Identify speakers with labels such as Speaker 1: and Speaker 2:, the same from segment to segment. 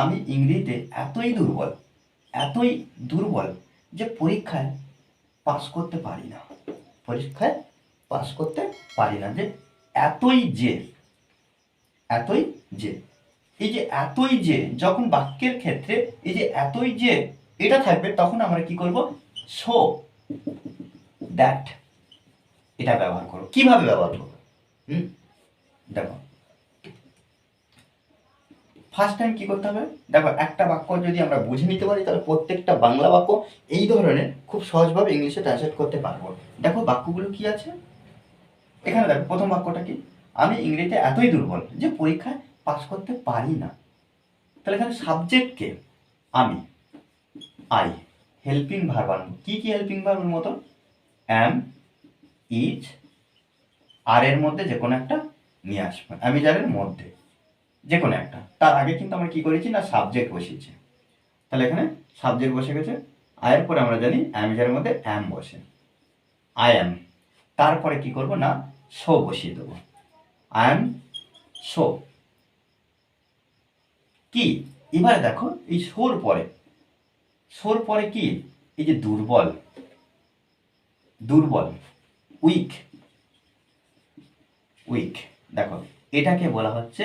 Speaker 1: আমি ইংরেজিতে এতই দুর্বল এতই দুর্বল যে পরীক্ষায় পাস করতে পারি না। পরীক্ষায় পাস করতে পারি না যে এতই যে এতই যে। এই যে এতই যে, যখন বাক্যের ক্ষেত্রে এই যে এতই যে, এটা থাকবে, তখন আমরা কি করব? সো দ্যাট এটা ব্যবহার করো কীভাবে ব্যবহার করব? হুম? দেখো ফার্স্ট টাইম কি করতে হবে? দেখো, একটা বাক্য যদি আমরা বুঝে নিতে পারি, তাহলে প্রত্যেকটা বাংলা বাক্য এই ধরনের খুব সহজভাবে ইংলিশে ট্রান্সলেট করতে পারব। দেখো, বাক্যগুলো কি আছে? এখানে দেখো, প্রথম বাক্যটা কি? আমি ইংরেজিতে এতই দুর্বল যে পরীক্ষায় পাস করতে পারি না। তাহলে এখানে সাবজেক্টকে আমি। আই হেল্পিং ভার্ব আনব কী কী হেল্পিং ভার্বের মতো? অ্যাম ইজ আর এর মধ্যে যে কোনো একটা নিয়ে আসব। অ্যামিজারের মধ্যে। যে কোনো একটা। তার আগে কিন্তু আমরা কি করেছি না সাবজেক্ট বসিয়েছি। তাহলে এখানে সাবজেক্ট বসে গেছে। আয়ের পরে আমরা জানি অ্যামিজারের মধ্যে অ্যাম বসে। আই অ্যাম তারপরে কি করব না শো বসিয়ে দেবো। আই অ্যাম শো কি? এবারে দেখো, এই শোর পরে। শোর পরে কি? এই যে দুর্বল। দুর্বল। উইক উইক দেখো, এটাকে বলা হচ্ছে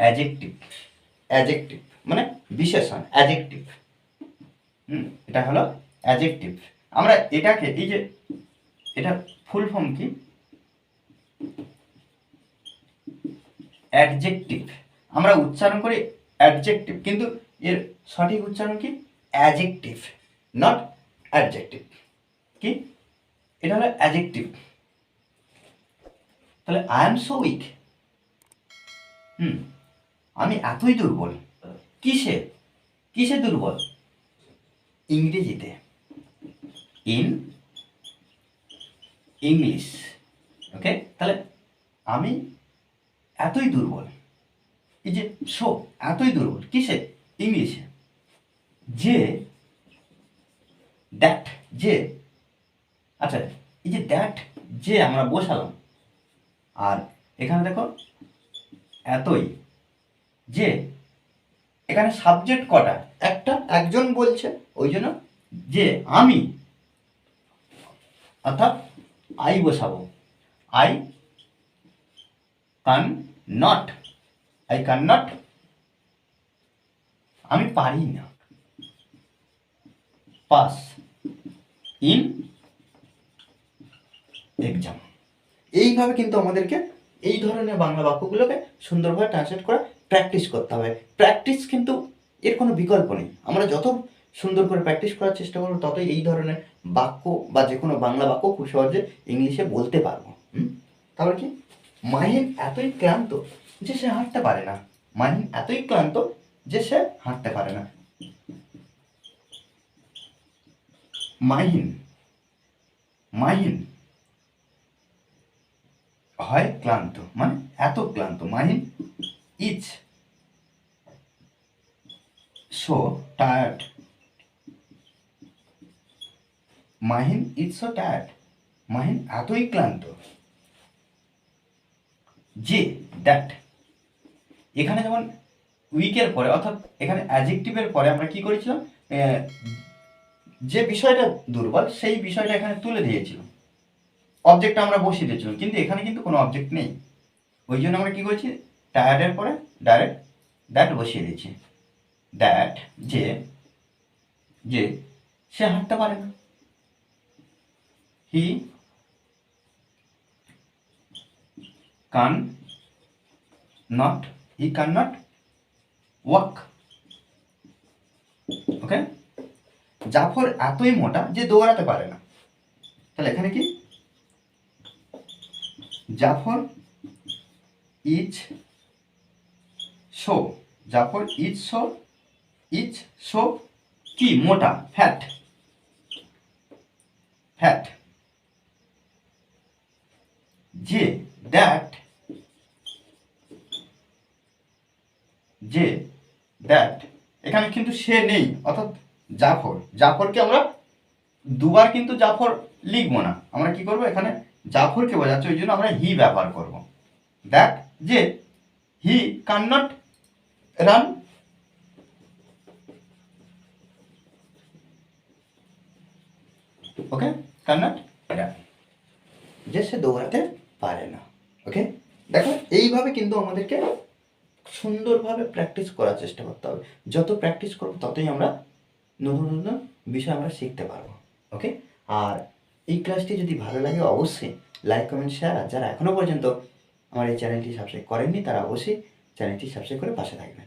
Speaker 1: অ্যাজেক্টিভ অ্যাজেক্টিভ মানে বিশেষণ অ্যাজেক্টিভ হুম, এটা হলো অ্যাজেক্টিভ আমরা এটাকে, এই যে, এটা ফুল ফর্ম কি? অ্যাডজেক্টিভ আমরা উচ্চারণ করি অ্যাডজেক্টিভ কিন্তু এর সঠিক উচ্চারণ কি? অ্যাজেক্টিভ নট অ্যাডজেক্টিভ কি? এটা হলো অ্যাজেক্টিভ তাহলে আই এম সো উইক হুম আমি এতই দুর্বল। কিসে? কিসে দুর্বল? ইংরেজিতে। In English. ওকে? তাহলে আমি এতই দুর্বল। এই যে, শো, এতই দুর্বল। কিসে? ইংলিশে। যে দ্যাট যে। আচ্ছা এই যে দ্যাট যে আমরা বসালাম। আর এখানে দেখো, এতই। যে এখানে সাবজেক্ট কটা? একটা একজন বলছে, ওই জন্য যে আমি, অর্থাৎ আই বসাবো। আই কান নট আই কান নট আমি পারি না। পাস ইন এক্সাম এইভাবে কিন্তু আমাদেরকে এই ধরনের বাংলা বাক্যগুলোকে সুন্দরভাবে ট্রান্সলেট করা প্র্যাকটিস করতে হবে। প্র্যাকটিস কিন্তু এর কোনো বিকল্প নেই। আমরা যত সুন্দর করে প্র্যাকটিস করার চেষ্টা করব, ততই এই ধরনের বাক্য বা যে কোনো বাংলা বাক্য খুব সহজে ইংলিশে বলতে পারব? তারপর কি? মাহিন এতই ক্লান্ত যে সে হাঁটতে পারে না। মাহিন এতই ক্লান্ত যে সে হাঁটতে পারে না। মাহিন মাহিন হয় ক্লান্ত। মানে এত ক্লান্ত। Mahin is so tired Mahin is so tired Mahin এতই ক্লান্ত যে দ্যাট এখানে যেমন উইকের পরে, অর্থাৎ এখানে অ্যাজেক্টিভের পরে আমরা কি করেছিলাম? যে বিষয়টা দুর্বল, সেই বিষয়টা এখানে তুলে দিয়েছিলাম। অবজেক্টটা আমরা বসিয়ে দিয়েছিলাম, কিন্তু এখানে কিন্তু কোনো অবজেক্ট নেই। ওই জন্য আমরা কি করেছি? টায়ার্ডের পরে ডাইরেক্ট দ্যাট বসিয়ে দিয়েছি দ্যাট যে যে সে হাঁটতে পারে না। হি can not he can not walk ওকে জাফর এতই মোটা যে দৌড়াতে পারে না। তাহলে এখানে কি? Jafar is so Jafar, is so is so কি, মোটা, ফ্যাট। ফ্যাট। যে, দ্যাট যে, দ্যাট। এখানে কিন্তু সে নেই, অর্থাৎ জাফর। জাফরকে আমরা দুবার কিন্তু জাফর লিখব না। আমরা কি করব এখানে? জাফরকে বোঝাচ্ছে, ওই জন্য আমরা হি ব্যবহার করব। দ্যাট, যে he can not run? Okay cannot run যে সে দৌড়াতে পারে না ওকে দেখো এইভাবে কিন্তু আমাদেরকে সুন্দরভাবে প্র্যাকটিস করার চেষ্টা করতে হবে। যত প্র্যাকটিস করব ততই আমরা নতুন নতুন বিষয় আমরা শিখতে পারব ওকে আর এই ক্লাসটি যদি ভালো লাগে অবশ্যই লাইক কমেন্ট শেয়ার আর যারা এখনও পর্যন্ত আমার এই চ্যানেলটি সাবস্ক্রাইব করেননি তারা অবশ্যই চ্যানেলটি সাবস্ক্রাইব করে পাশে থাকবেন।